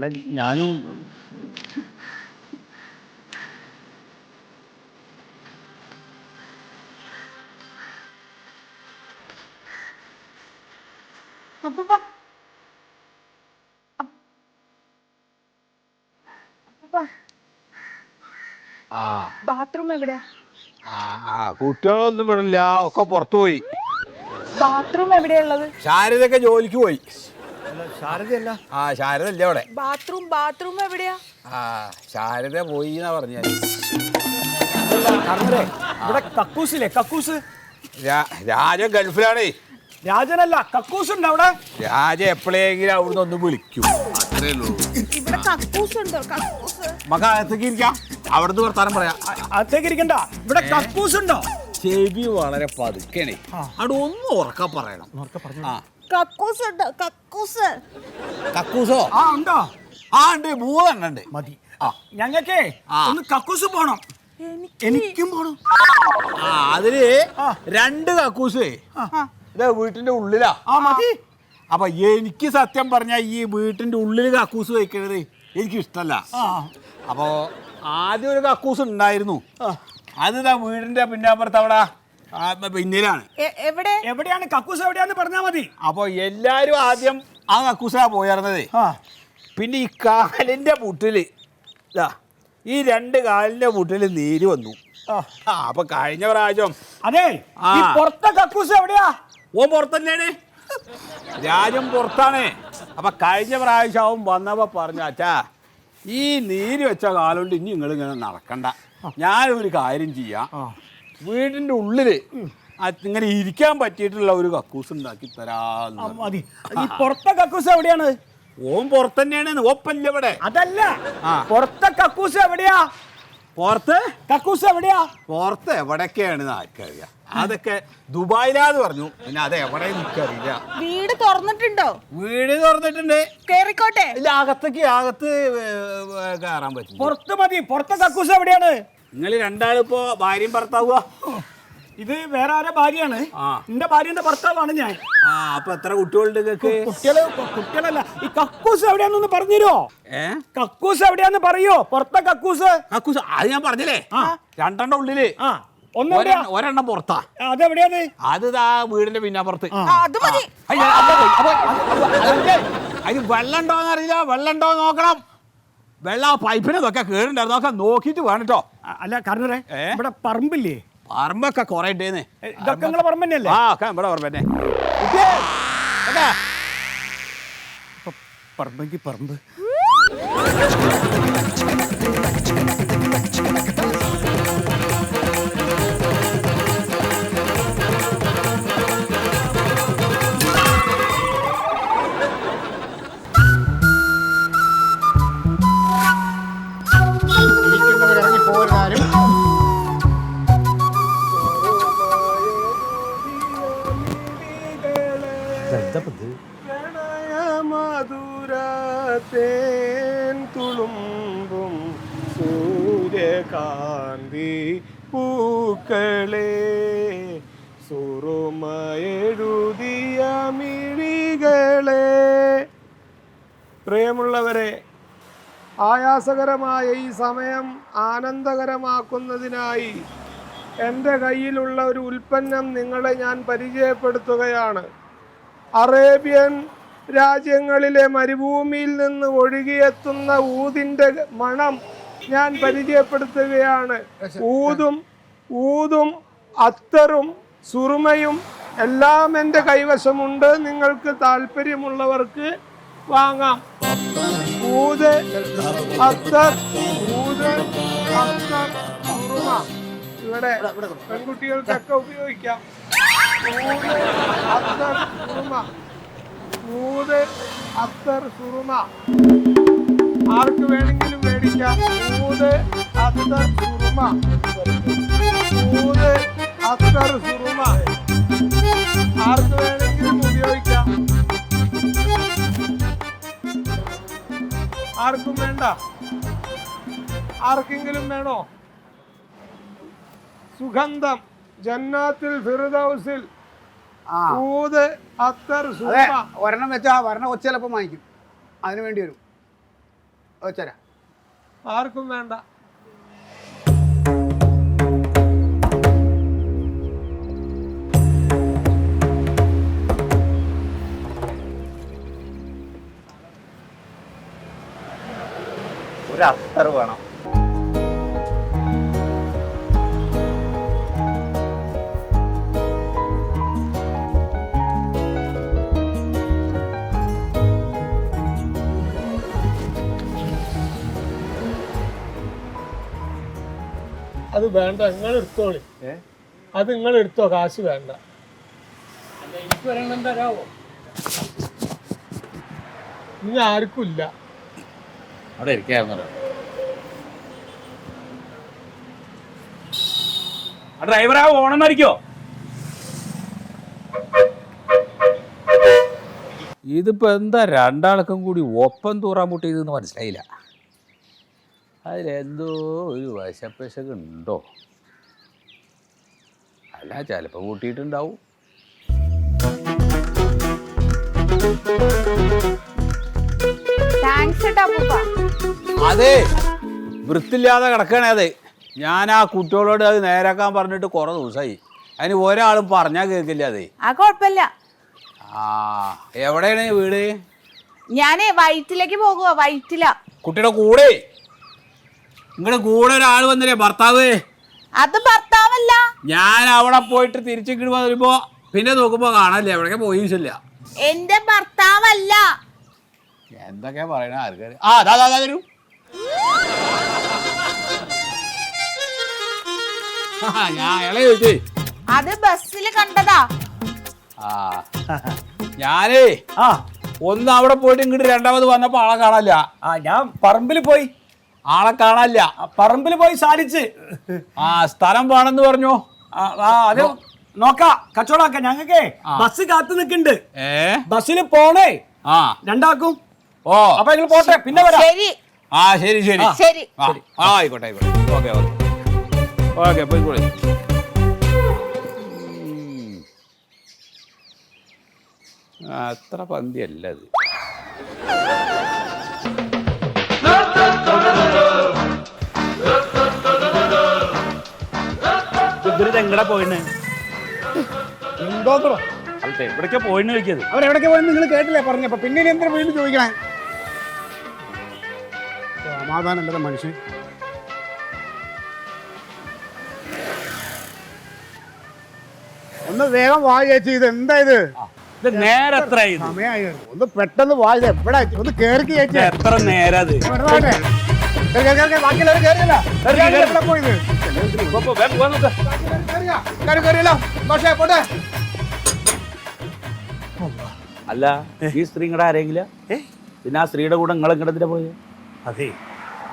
അല്ല ഞാനും അപ്പൂപ്പ. ബാത്റൂം എവിടെയാ? കുട്ടികളൊന്നും വിടില്ല ഒക്കെ പുറത്തു പോയി. ബാത്റൂം എവിടെയാ ഉള്ളത്? ശാരദയൊക്കെ ജോലിക്ക് പോയി. ശാരദയല്ല? ആ ശാരദ ഇല്ല അവിടെ. ബാത്റൂം ബാത്റൂം എവിടെയാ? ആ ശാരദ പോയി എന്നാ പറഞ്ഞ ഇവിടെ കക്കൂസില്ലേ കക്കൂസ്? രാജ ഗൾഫിലാണേ. രാജനല്ല കക്കൂസ് ഉണ്ട് അവിടെ. രാജ എപ്പോഴെങ്കിലും അവിടുന്ന് ഒന്ന് വിളിക്കൂ. അത്രേ ഉള്ളൂ ഇവിടെ കക്കൂസ് ഉണ്ടോ കക്കൂസ്. നമുക്ക് അകത്തേക്ക് ഇരിക്കാം. അവിടുന്ന് വർത്താനം പറയാം. അകത്തേക്ക് ഇരിക്കണ്ട. ഇവിടെ കക്കൂസ് ഉണ്ടോ ചെവി വളരെ പതുക്കണേ അവിടെ ഒന്ന് ഉറക്ക പറയണം. ആ. കക്കൂസ് ഉണ്ടോ കക്കൂസ്. കക്കൂസോ? ആ ഉണ്ടോ? ആ ഉണ്ട്. മൂന്നെണ്ണം ഉണ്ട് മതി. ഞങ്ങക്കേ ആ. ഒന്ന് കക്കൂസ് പോണം. എനിക്ക് എനിക്കും പോണം. ആ അതിൽ ആ. രണ്ട് കക്കൂസേ. ഇതാ വീട്ടിന്റെ ഉള്ളിലാ. ആ മതി. അപ്പൊ എനിക്ക് സത്യം പറഞ്ഞ ഈ വീട്ടിന്റെ ഉള്ളിൽ കക്കൂസ് വെക്കണത് എനിക്ക് ഇഷ്ടല്ല ആ. അപ്പോ ആദ്യം ഒരു കക്കൂസ് ഉണ്ടായിരുന്നു. ആ. അത് ഇതാ വീടിന്റെ പിന്നാപ്പുറത്ത് അവിടെ പിന്നിലാണ്. എവിടെ? എവിടെയാണ്? കക്കൂസ് എവിടെയാന്ന് പറഞ്ഞാ മതി. അപ്പോൾ എല്ലാരും ആദ്യം ആ കക്കൂസാ പോയിരുന്നത്. ആ. പിന്നെ ഈ കാലിന്റെ മുട്ടിൽ ഇതാ ഈ രണ്ട് കാലിന്റെ മുട്ടിൽ നീര് വന്നു. അപ്പൊ കഴിഞ്ഞ പ്രാവശ്യം അതെ ഈ പുറത്തെ കക്കൂസ് എവിടെയാ? ഓ പുറത്തന്നെയാണ്. രാജ്യം പുറത്താണ്. അപ്പൊ കഴിഞ്ഞ പ്രാവശ്യം അവൻ വന്നപ്പോ പറഞ്ഞു അച്ഛാ ഈ നീര് വെച്ച കാലുകൊണ്ട് ഇനി നിങ്ങൾ ഇങ്ങനെ നടക്കണ്ട ഞാനൊരു കാര്യം ചെയ്യാം. ആ. വീടിന്റെ ഉള്ളിൽ ഇങ്ങനെ ഇരിക്കാൻ പറ്റിയിട്ടുള്ള ഒരു കക്കൂസ് ഉണ്ടാക്കി മതി. ഈ പുറത്തെ കക്കൂസ് എവിടെയാണ്? ഓം പുറത്തന്നെയാണ് ഓപ്പല്ലേ ഇവിടെ. അതല്ല. പുറത്തെ കക്കൂസ് എവിടെയാ? പുറത്ത് കക്കൂസ് എവിടെയാ? പുറത്ത് എവിടൊക്കെയാണ് ആർക്കറിയാം. അതൊക്കെ ദുബായിലാന്ന് പറഞ്ഞു. പിന്നെ അത് എവിടെ എനിക്കറിയില്ല. വീട് തുറന്നിട്ടുണ്ടോ? വീട് തുറന്നിട്ടുണ്ട്. കേറിക്കോട്ടെ. ഇല്ല അകത്തേക്ക് അകത്ത് കയറാൻ പറ്റും പുറത്ത് മതി. പുറത്തെ കക്കൂസ് എവിടെയാണ്? നിങ്ങൾ രണ്ടാളിപ്പോ ഭാര്യയും ഭർത്താവുക ഇത് വേറെ ആരെ ഭാര്യയാണ്. എന്റെ ഭാര്യന്റെ ഭർത്താവാണ് ഞാൻ ആ അപ്പൊ എത്ര കുട്ടികളുണ്ട് നിങ്ങൾക്ക് കുട്ടികൾ കുട്ടികളല്ല ഈ കക്കൂസ് എവിടെയാന്നൊന്ന് പറഞ്ഞുതരോ ഏ കക്കൂസ് എവിടെയാന്ന് പറയോ പുറത്തെ കക്കൂസ് കക്കൂസ് അത് ഞാൻ പറഞ്ഞില്ലേ. രണ്ടെണ്ണം ഉള്ളിൽ ആ ഒരെണ്ണം- പുറത്താ അതെവിടെയാണ് അത് ദാ വീടിന്റെ പിന്നാപ്പുറത്ത് അതിന് വെള്ളം ഉണ്ടോന്ന് അറിയില്ല വെള്ളം ഉണ്ടോ നോക്കണം വെള്ളം ആ പൈപ്പിനതൊക്കെ കേടുണ്ടായിരുന്നു നോക്കാം നോക്കിയിട്ട് വേണം കേട്ടോ അല്ല കാരണം ഇവിടെ പറമ്പില്ലേ പറമ്പൊക്കെ കൊറേണ്ടേന്നെ ഉണ്ടേന്ന്. പറമ്പന്നെ ഇതൊക്കെ നിങ്ങളെ പറമ്പ് തന്നെയല്ലേ? ആ ഒക്കെ ഇവിടെ പറമ്പന്നെ പറമ്പെങ്കിൽ പറമ്പ്. മധുരത്തേൻ തുളുമ്പും സൂര്യകാന്തി പൂക്കളെ സുറുമയെഴുതിയ മിഴികളെ. പ്രിയമുള്ളവരെ ആയാസകരമായ ഈ സമയം ആനന്ദകരമാക്കുന്നതിനായി എന്റെ കയ്യിലുള്ള ഒരു ഉൽപ്പന്നം നിങ്ങളെ ഞാൻ പരിചയപ്പെടുത്തുകയാണ്. അറേബ്യൻ രാജ്യങ്ങളിലെ മരുഭൂമിയിൽ നിന്ന് ഒഴുകിയെത്തുന്ന ഊതിന്റെ മണം ഞാൻ പരിചയപ്പെടുത്തുകയാണ്. ഊതും ഊതും അത്തറും സുറുമയും എല്ലാം എന്റെ കൈവശമുണ്ട്. നിങ്ങൾക്ക് താല്പര്യമുള്ളവർക്ക് വാങ്ങാം. ഊത് അത്തർ ഊത് അത്തർ സുറുമ. ഇവിടെ പെൺകുട്ടികൾക്കൊക്കെ ഉപയോഗിക്കാം. ആർക്ക് വേണമെങ്കിലും മേടിക്കാം. ആർക്ക് വേണമെങ്കിലും ഉപയോഗിക്കാം. ആർക്കും വേണ്ട. ആർക്കെങ്കിലും വേണോ? സുഗന്ധം. ജന്നാത്തിൽ ഫിറുദൗസിൽ ആ. ഊത് അത്തർ അതെ ഒരെണ്ണം വെച്ചാ വരണ കൊച്ചു വാങ്ങിക്കും. അതിന് വേണ്ടി വരും. ഒച്ചര ആർക്കും വേണ്ട. ഒരു അത്തർ വേണം. അത് വേണ്ട നിങ്ങൾ എടുത്തോളി. അത് നിങ്ങൾ എടുത്തോ കാശ് വേണ്ട. ഇനി ആർക്കും ഇല്ല. അവിടെ ഇരിക്കായിരുന്നല്ലോ ആ ഡ്രൈവറാ ഓണം മരിക്കോ ഇതിപ്പോ എന്താ രണ്ടാൾക്കും കൂടി ഒപ്പം തൂറാൻ മുട്ടിയതെന്ന് മനസ്സിലായില്ല. അതിലെന്തോ ഒരു വശപ്പശകുണ്ടോ? അല്ല ചിലപ്പോൾ കൂട്ടിയിട്ടുണ്ടാവും. അതെ വൃത്തില്ലാതെ കിടക്കണേ അതെ. ഞാൻ ആ കുട്ടികളോട് അത് നേരാക്കാൻ പറഞ്ഞിട്ട് കുറേ ദിവസമായി അതിന് ഒരാളും പറഞ്ഞാൽ കേൾക്കില്ല അതെ. ആ കുഴപ്പമില്ല. ആ എവിടെയാണ് വീട്? ഞാനേ വയറ്റിലേക്ക് പോകുക വയറ്റില. കുട്ടിയുടെ കൂടെ? നിങ്ങളുടെ കൂടെ ഒരാൾ വന്നില്ലേ ഭർത്താവ്? അത് ഭർത്താവല്ല. ഞാൻ അവിടെ പോയിട്ട് തിരിച്ചു തിരിച്ചിങ്ങോട്ട് വരുമ്പോ പിന്നെ നോക്കുമ്പോ കാണാനില്ല എവിടെ പോയില്ല എന്റെ ഭർത്താവല്ല. എന്തൊക്കെ പറയണ ആർക്കാര് ആ അതാ അതാ തരൂ ഞാൻ ഇളയ ചോദിച്ചേ അത് ബസ്സിൽ കണ്ടതാ. ആ ഞാനേ ആ. ഒന്ന് അവിടെ പോയിട്ട് ഇങ്ങോട്ട് രണ്ടാമത് വന്നപ്പോ ആളെ കാണാനില്ല. ആ ഞാൻ പറമ്പിൽ പോയി. ആളെ കാണാനില്ല. പറമ്പിൽ പോയി സാധിച്ച് ആ സ്ഥലം വേണമെന്ന് പറഞ്ഞു? അത് നോക്കാം കച്ചവടാക്ക ഞങ്ങക്കേ ബസ് കാത്തു നിൽക്കുന്നുണ്ട്. ബസ്സിൽ പോണേ. ആ. രണ്ടാക്കും. ഓ. അപ്പൊ നിങ്ങൾ പോട്ടെ പിന്നെ വരാം. ശരി. ആ ശരി ശരി. ശരി. ആ ആയിക്കോട്ടെ ആയിക്കോട്ടെ. Okay okay. ഓക്കെ പോയിക്കോളെ. അത്ര പന്തിയല്ല അത് എങ്ങടെ പോയിണ് എന്തോത്രോ അല്ലേ ചോദിക്കത് അവരെവിടേക്ക് പോയെന്ന് നിങ്ങൾ കേട്ടില്ലേ? പറഞ്ഞപ്പോ പിന്നെ ഇനി എന്തിനാ വീണ്ടും ചോദിക്കണേ? സമാധാനം മനുഷ്യൻ. ഒന്ന് വേഗം വായിച്ചു ചേച്ചി ഇത് എന്താ ഇത്? ഇത് നേരെ എത്ര ഇത്. സമയമായി ഒന്ന് പെട്ടെന്ന് വായി എവിടെ? ഒന്ന് കേറി ചേച്ചി. എത്ര നേരം അത്? ഇവിടെ വാട്ടെ. കേറി, കേറി, കേറി, ബാക്കിയുള്ളവര് കേറിയില്ല. കേറി, എവിടെ പോയത്? അല്ല ഈ സ്ത്രീ ഇങ്ങടെ ആരെങ്കിലും പിന്നെ ആ സ്ത്രീയുടെ കൂടെ നിങ്ങൾ ഇങ്ങടത്തിനെ പോയത് അതെ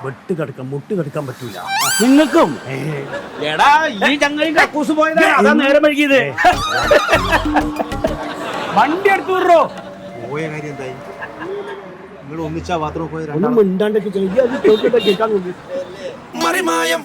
വെട്ട് കടക്കാൻ മുട്ട് കടക്കാൻ പറ്റൂല. നിങ്ങൾക്കും? എടാ ഈ ചങ്ങലും കക്കൂസ് പോയതാ. അതാ നേരം വഴുകിയത് വണ്ടി എടുത്തു വിടറോ. പോയ കാര്യം എന്തായി? നിങ്ങൾ ഒന്നിച്ചാ മിണ്ടാണ്ടൊക്കെ കേൾക്കാൻ നോക്കി. മറിമായം.